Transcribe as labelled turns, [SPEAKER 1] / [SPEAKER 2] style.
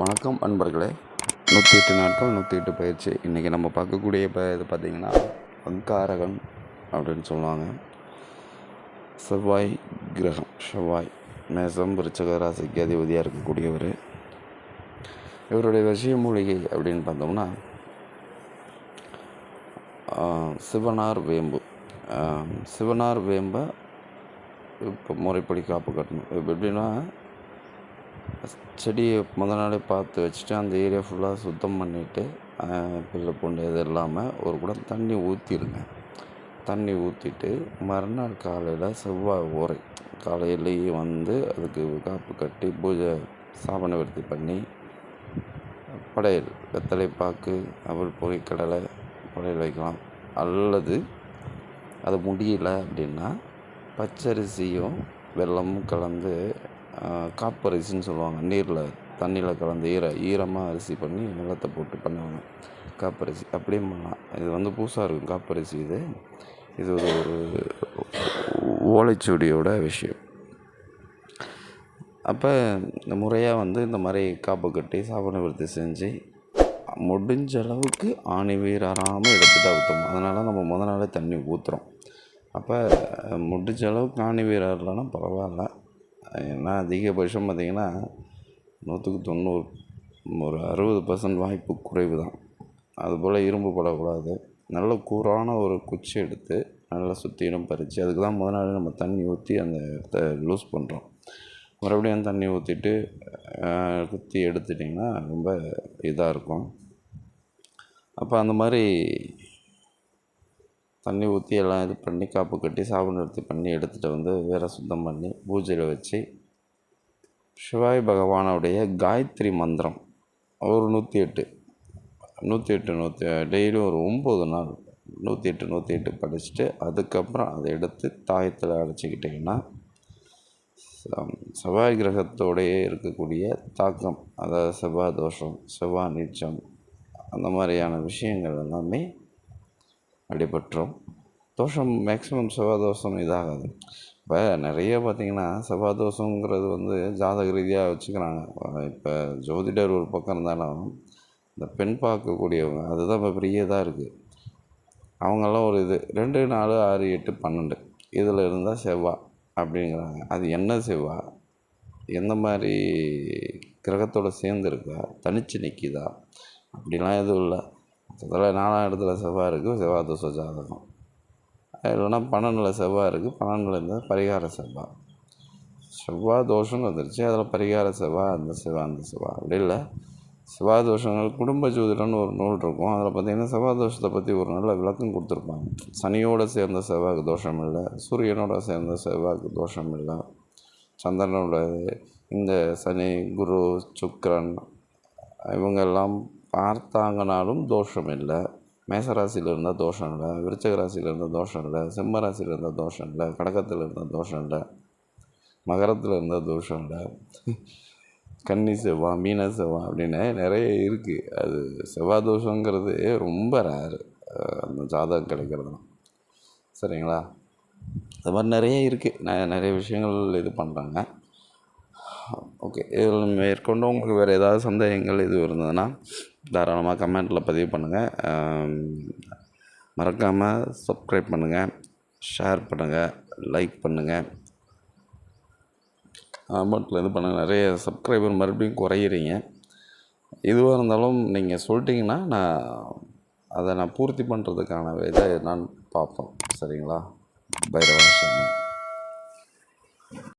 [SPEAKER 1] வணக்கம் அன்பர்களே. நூற்றி எட்டு நாட்கள் நூற்றி எட்டு பயிற்சி. இன்றைக்கி நம்ம பார்க்கக்கூடிய இப்போ இது பார்த்திங்கன்னா அங்காரகன் அப்படின்னு சொல்லுவாங்க. செவ்வாய் கிரகம். செவ்வாய் மேசம் விருச்சக ராசிக்கு அதிபதியாக இருக்கக்கூடியவர். இவருடைய விஷய மூலிகை அப்படின்னு பார்த்தோம்னா சிவனார் வேம்பு. சிவனார் வேம்பை இப்போ முறைப்படி காப்பு கட்டணும். இப்போ எப்படின்னா செடியை முத நாளே பார்த்து வச்சுட்டு அந்த ஏரியா ஃபுல்லாக சுத்தம் பண்ணிவிட்டு புல்லு பூண்டு இது இல்லாமல் ஒரு குடம் தண்ணி ஊற்றிடுங்க தண்ணி ஊற்றிட்டு மறுநாள் காலையில் செவ்வாய் ஓரை காலையிலேயே வந்து அதுக்கு காப்பு கட்டி பூஜை சாபன விருத்தி பண்ணி படையல் வெத்தலை பாக்கு அப்புறம் பொறி கடலை படையல் வைக்கலாம். அல்லது அது முடியல அப்படின்னா பச்சரிசியும் வெல்லமும் கலந்து காப்பரிசின்னு சொல்லுவாங்க. நீரில் தண்ணியில் கலந்து ஈர ஈரமாக அரிசி பண்ணி நிலத்தை போட்டு பண்ணுவாங்க. காப்பரிசி. அப்படியும் பண்ணலாம். இது வந்து புதுசாக இருக்கும் காப்பரிசி இது. இது ஒரு ஒரு ஓலைச்சுவடியோட விஷயம். அப்போ இந்த முறையாக வந்து இந்த மாதிரி காப்பு கட்டி சாபன விருத்தி செஞ்சு முடிஞ்ச அளவுக்கு ஆணி வீராராமல் எடுத்துகிட்டு அவுத்தோம் அதனால் நம்ம முத நாளே தண்ணி ஊற்றுறோம் அப்போ முடிஞ்ச அளவுக்கு ஆணி வீரர்லனா பரவாயில்ல. ஏன்னா அதிகபட்சம் பார்த்திங்கன்னா நூற்றுக்கு தொண்ணூறு ஒரு அறுபது பர்சன்ட் வாய்ப்பு குறைவு தான். அதுபோல் இரும்பு படக்கூடாது. நல்ல கூரான ஒரு குச்சி எடுத்து நல்லா சுற்றிலும் பறித்து அதுக்கு தான் முதல் நாள் நம்ம தண்ணி ஊற்றி அந்த இடத்த லூஸ் பண்ணுறோம் மறுபடியும் தண்ணி ஊற்றிட்டு குத்தி எடுத்துட்டிங்கன்னா ரொம்ப இதாக இருக்கும். அப்போ அந்த மாதிரி தண்ணி ஊற்றி எல்லாம் இது பண்ணி காப்பு கட்டி சாபம் நிறுத்தி பண்ணி எடுத்துகிட்டு வந்து வேற சுத்தம் பண்ணி பூஜையில் வச்சு சிவாய் பகவானுடைய காயத்ரி மந்திரம். ஒரு நூற்றி எட்டு. நூற்றி எட்டு நூற்றி டெய்லியும் ஒரு ஒம்பது நாள் நூற்றி எட்டு நூற்றி எட்டு படிச்சுட்டு அதுக்கப்புறம் அதை எடுத்து தாயத்தில் அடைச்சிக்கிட்டிங்கன்னா செவ்வாய் கிரகத்தோடையே இருக்கக்கூடிய தாக்கம் அதாவது செவ்வாய் தோஷம் செவ்வாய் நீச்சம் அந்த மாதிரியான விஷயங்கள் எல்லாமே அடிபட்டுரும். தோஷம் மேக்ஸிமம் செவ்வாய் தோஷம் இதாகாது. இப்போ நிறைய பார்த்தீங்கன்னா செவ்வாய் தோஷங்கிறது வந்து ஜாதக ரீதியாக வச்சுக்கிறாங்க. இப்போ ஜோதிடர் ஒரு பக்கம் இருந்தாலும் இந்த பெண் பார்க்கக்கூடியவங்க அதுதான் இப்போ பெரிய இதாக இருக்குது அவங்கெல்லாம் ஒரு இது ரெண்டு நாலு ஆறு எட்டு பன்னெண்டு. இதில் இருந்தால் செவ்வாய் அப்படிங்கிறாங்க. அது என்ன செவ்வாய் எந்த மாதிரி கிரகத்தோடு சேர்ந்துருக்கா தனித்து தனிச்சு நிற்கிதா அப்படிலாம் எதுவும் இல்லை. மொத்தத்தில் நாலாம் இடத்துல செவ்வாய் இருக்குது செவ்வாய் தோசை ஜாதகம். இல்லைன்னா பன்னெண்டில் செவ்வாய் இருக்குது பன்னெண்டில் இருந்தால் பரிகார செவ்வாய். செவ்வாய் தோஷம்னு வந்துருச்சு அதில் பரிகார செவ்வாய் அந்த செவ்வாய் அந்த செவ்வாய். அப்படி இல்லை. செவ்வாய் தோஷங்கள் குடும்ப ஜோதிடம்னு ஒரு நூல் இருக்கும். அதில் பார்த்திங்கன்னா செவ்வாய் தோஷத்தை பற்றி ஒரு நல்ல விளக்கம் கொடுத்துருப்பாங்க. சனியோடு சேர்ந்த செவ்வாய்க்கு தோஷம் இல்லை சூரியனோட சேர்ந்த செவ்வாய்க்கு தோஷம் இல்லை. சந்திரனோட இந்த சனி குரு சுக்கரன் இவங்க எல்லாம் பார்த்தாங்கனாலும் தோஷம் இல்லை. மேசராசியில் இருந்தால் தோஷம் இல்லை விருச்சக ராசியில் இருந்தால் தோஷம் இல்லை சிம்ம ராசியில் இருந்தால் தோஷம் இல்லை கடகத்தில் இருந்தால் தோஷம் இல்லை மகரத்தில் இருந்தால் தோஷம் இல்லை. கன்னி செவ்வாய் மீன செவ்வாய் அப்படின்னு நிறைய இருக்குது அது செவ்வாய் தோஷங்கிறது ரொம்ப ரேரு அந்த ஜாதகம் கிடைக்கிறதுலாம் சரிங்களா? அது மாதிரி நிறைய இருக்குது நிறைய விஷயங்கள் இது பண்ணுறாங்க ஓகே. இதில் மேற்கொண்டு உங்களுக்கு வேறு ஏதாவது சந்தேகங்கள் இது இருந்ததுன்னா தாராளமாக கமெண்ட்டில் பதிவு பண்ணுங்கள் மறக்காமல் சப்ஸ்கிரைப் பண்ணுங்கள் ஷேர் பண்ணுங்கள் லைக் பண்ணுங்கள் அமௌண்ட்டில் இது பண்ணுங்கள் நிறைய சப்ஸ்கிரைபர் மறுபடியும் குறையிறீங்க. எதுவாக இருந்தாலும் நீங்கள் சொல்லிட்டீங்கன்னா நான் அதை நான் பூர்த்தி பண்ணுறதுக்கான இதை நான் பார்ப்போம் சரிங்களா? பைரவா